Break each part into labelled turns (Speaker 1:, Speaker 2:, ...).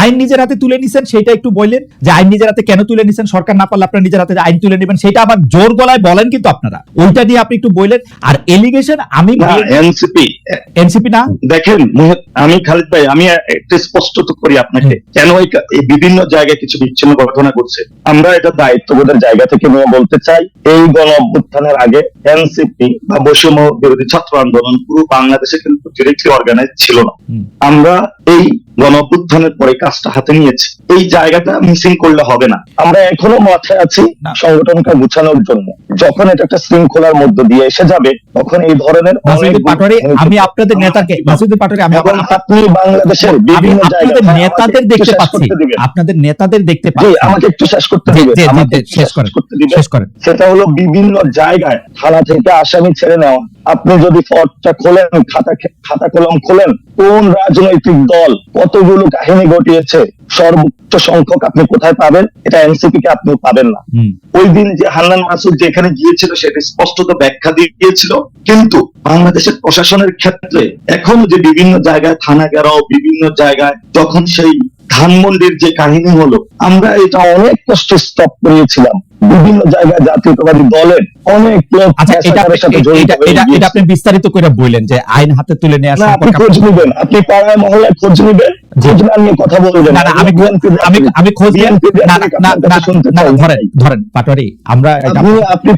Speaker 1: আইন নিজের হাতে তুলে নিছেন সেটা একটু বললেন। যে আইন নিজের হাতে কেন তুলে নিছেন? সরকার না পারলে আপনার নিজের হাতে আইন তুলে নেবেন সেটা আবার জোর গলায় বলেন কিন্তু আপনারা। ওইটা নিয়ে আপনি একটু বললেন। আর এলিগেশন আমি
Speaker 2: এনসিপি।
Speaker 1: এনসিপি না?
Speaker 2: দেখেন আমি খালিদ ভাই আমি একটু স্পষ্ট তো করি আপনাকে। কেন এই বিভিন্ন জায়গায় কিছু বিচ্ছিন্ন ঘটনা করছে আমরা এটা দায়িত্ববোধের জায়গা থেকে নিয়ে বলতে চাই এই গণ অভ্যুত্থানের আগে এনসিপি বা বৈষম্য বিরোধী ছাত্র আন্দোলন পুরো বাংলাদেশে কিন্তু ডিরেক্টলি অর্গানাইজ ছিল না। আমরা এই গণ পরে কাজটা হাতে নিয়েছি। এই জায়গাটা মিসিং করলে হবে না। আমরা এখনও মাথায় আছি সংগঠনকে গুছানোর জন্য। যখন এটা একটা শৃঙ্খলার মধ্য দিয়ে এসে যাবে তখন এই ধরনের
Speaker 1: আমি আপনাদের নেতাকে পাটোয়ারি আমি
Speaker 2: আপনি বাংলাদেশের বিভিন্ন জায়গায়
Speaker 1: নেতাদের দেখতে পাচ্ছি। আপনাদের নেতাদের দেখতে পাচ্ছি।
Speaker 2: আমাকে একটু শেষ করতে একটু
Speaker 1: শেষ করেন শেষ করেন।
Speaker 2: সেটা হলো বিভিন্ন জায়গায় থানা থেকে আসামি ছেড়ে নেওয়া। আপনি যদি ফর্দটা খোলেন খাতা খাতা কলম খোলেন কোন রাজনৈতিক দল কতগুলো কাহিনী ঘটিয়েছে সর্বোচ্চ সংখ্যক আপনি কোথায় পাবেন এটা এনসিপি কে আপনি পাবেন না। ওই দিন যে হান্নান মাসুদ যেখানে গিয়েছিল সেটা স্পষ্টত ব্যাখ্যা দিয়ে গিয়েছিল কিন্তু বাংলাদেশের প্রশাসনের ক্ষেত্রে এখনও যে বিভিন্ন জায়গায় থানা গেরাও বিভিন্ন জায়গায় যখন সেই ধানমন্ডির যে কাহিনী হলো আমরা এটা অনেক কষ্ট স্টপ করিয়েছিলাম। বিভিন্ন জায়গায় জাতীয়তাবাদী দলের অনেক লোক
Speaker 1: আচ্ছা এটা। আপনি বিস্তারিত করে বললেন যে আইন হাতে তুলে নেওয়ার
Speaker 2: না আপনি
Speaker 1: সম্পর্কে
Speaker 2: খোঁজ নিবেন আপনি পাড়ায় মহল্লায় খোঁজ নিবেন খোঁজ না নিয়ে কথা বলবেন।
Speaker 1: না আমি আমি আমি খোঁজ নিয়ে- না না না
Speaker 2: শুনতে
Speaker 1: ধরেন ধরেন পাটোয়ারি আমরা
Speaker 2: আপনি আপনি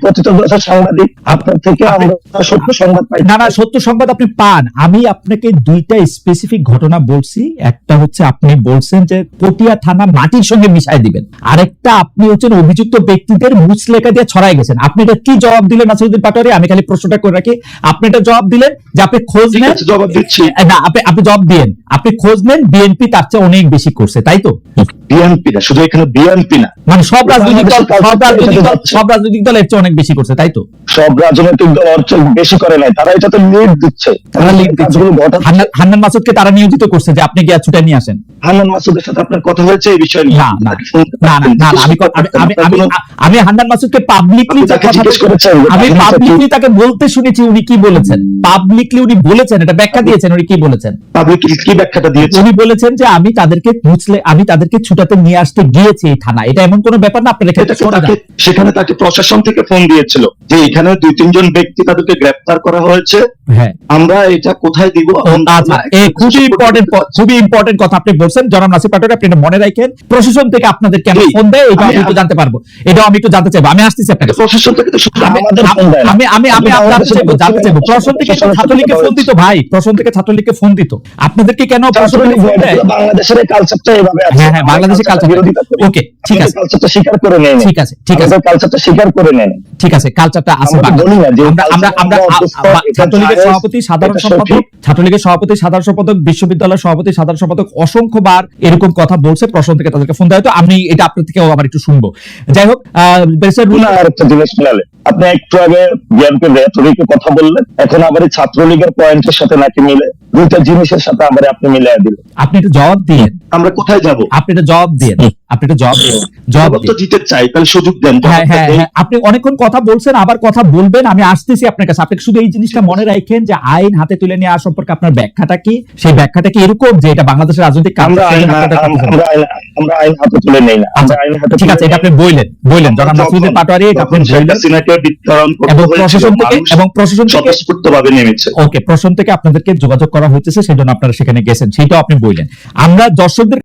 Speaker 2: সাংবাদিক আপনার থেকে আমরা সত্য সংবাদ পাই।
Speaker 1: না না সত্য সংবাদ আপনি পান। আমি আপনাকে দুইটা স্পেসিফিক ঘটনা বলছি। একটা হচ্ছে আপনি বলছেন যে পটিয়া থানা মাটির সঙ্গে মিশাই দিবেন। আরেকটা আপনি হচ্ছেন অভিযুক্ত ব্যক্তিদের মুচলেখা দিয়ে ছড়াই গেছেন। আপনি এটা কি জবাব দিলেন নাসিরুদ্দিন পাটোয়ারি? আমি খালি প্রশ্নটা করে রাখি। আপনি এটা জবাব দিলেন যে আপনি খোঁজ নেন
Speaker 2: জবাব দিচ্ছি।
Speaker 1: না আপনি আপনি জবাব দিয়েন। আপনি খোঁজ নেন বিএনপি তার চেয়ে অনেক বেশি করছে তাই তো?
Speaker 2: বিএনপি না শুধু এখানে বিএনপি না।
Speaker 1: মানে সব রাজনৈতিক দল সব রাজনৈতিক দল সব রাজনৈতিক দল এর চেয়ে অনেক বেশি করছে তাই তো?
Speaker 2: সব রাজনৈতিক দল বেশি করে নাই তারা এটাতে লিড দিচ্ছে।
Speaker 1: তারা।
Speaker 2: কাজগুলো ঘটাচ্ছে।
Speaker 1: হান্নান- মাসুদকে তারা নিয়োজিত করছে যে আপনি গিয়ে ছুটে নিয়ে আসেন?
Speaker 2: হান্নান মাসুদের সাথে আপনার কথা হয়েছে এই বিষয়
Speaker 1: না না। না আমি আমি আমি আমি হান্নান মাসুদকে পাবলিকলি আমি পাবলিকলি তাকে বলতে শুনেছি উনি কি বলেছেন। পাবলিকলি উনি বলেছেন এটা ব্যাখ্যা দিয়েছেন উনি কি বলেছেন।
Speaker 2: পাবলিক কি ব্যাখ্যাটা দিয়েছে
Speaker 1: উনি বলেছেন যে আমি তাদেরকে মুছলে আমি তাদেরকে ছুটাতে নিয়ে আসতে গিয়েছি এই থানা এটা এমন কোনো ব্যাপার না আপনার এখানে
Speaker 2: সেখানে তাকে প্রশাসন থেকে ফোন দিয়েছিল যে এখানে দুই তিনজন ব্যক্তি তাদেরকে গ্রেফতার করা হয়েছে।
Speaker 1: হ্যাঁ।
Speaker 2: আমরা এটা কোথায় দিব?
Speaker 1: আচ্ছা খুবই ইম্পর্টেন্ট খুবই ইম্পর্টেন্ট কথা আপনি বলছেন। জনাব নাসির পাটোয়ারি আপনি মনে রাখেন? প্রশাসন থেকে আপনাদের কেন ফোন দেয় এটা আমি একটু জানতে পারব। এটাও আমি একটু জানতে চাইব। আমি আসতেছি আপনার কাছে।
Speaker 2: প্রশাসন থেকে
Speaker 1: আমি-। আমি আমি আপনার চাইব জানতে চাইব। প্রশাসন থেকে ছাত্রলীগকে ফোন দিত ভাই। প্রশাসন থেকে ছাত্রলীগকে ফোন দিত। আপনাদেরকে কেন প্রশাসন?
Speaker 2: বাংলাদেশের কালচারটা এভাবে আছে।
Speaker 1: হ্যাঁ হ্যাঁ বাংলাদেশের কালচার
Speaker 2: বিরোধিতা
Speaker 1: ওকে ঠিক আছে।
Speaker 2: কালচারটা স্বীকার করে নেন
Speaker 1: ঠিক আছে ঠিক আছে।
Speaker 2: কালচারটা স্বীকার করে নেন
Speaker 1: ঠিক আছে কালচারটা আছে
Speaker 2: আমরা
Speaker 1: বাংলাদেশে। আমরা আমরা ছাত্রলীগের সভাপতি সাধারণ সম্পাদক ছাত্রলীগের সভাপতি সাধারণ সম্পাদক বিশ্ববিদ্যালয়ের সভাপতি সাধারণ সম্পাদক অসংখ্যবার এরকম কথা বলছে প্রশ্ন থেকে তাদেরকে ফোন দেয় তো আমি এটা আপনার থেকেও আবার একটু শুনব। যাই হোক
Speaker 2: আরেকটা জিনিস মিলালে আপনি একটু আগে বিএনপি রেটরিকে কথা বললেন। এখন আবার ছাত্রলীগের পয়েন্টের সাথে নাকি মিলে দুইটা জিনিসের সাথে আবার আপনি মিলিয়ে দিলেন।
Speaker 1: আপনি একটা জবাব দিয়ে
Speaker 2: আমরা কোথায় যাব?
Speaker 1: আপনি একটা জবাব দিয়ে আপনি একটা দিয়ে জবাব
Speaker 2: জবাব তো দিতে চাই তাহলে সুযোগ দেন
Speaker 1: হ্যাঁ হ্যাঁ হ্যাঁ। আপনি অনেকক্ষণ কথা বলছেন আবার কথা বলবেন আমি আসতেছি আপনার কাছে। আপনি শুধু এই জিনিসটা মনে রাখেন যে আইন হাতে তুলে নেওয়া সম্পর্কে আপনার ব্যাখ্যাটা কি? সেই ব্যাখ্যাটা কি এরকম যে এটা বাংলাদেশের রাজনৈতিক
Speaker 2: আমরা আইন। আমরা হাতে তুলে নেই না। আমরা আইন হাতে
Speaker 1: ঠিক আছে এটা আপনি বললেন বললেন। জনাব নাসিরুদ্দিন পাটোয়ারি এটা আপনি বললেন।
Speaker 2: বিতরণ করতে
Speaker 1: এবং প্রশাসন থেকে এবং প্রশাসন থেকে
Speaker 2: স্বতঃস্ফূর্ত ভাবে নেমেছে।
Speaker 1: ওকে প্রশাসন থেকে আপনাদেরকে যোগাযোগ করা হইতেছে সেই জন্য আপনারা সেখানে গেছেন। সেটাও আপনি বললেন। আমরা দর্শকদের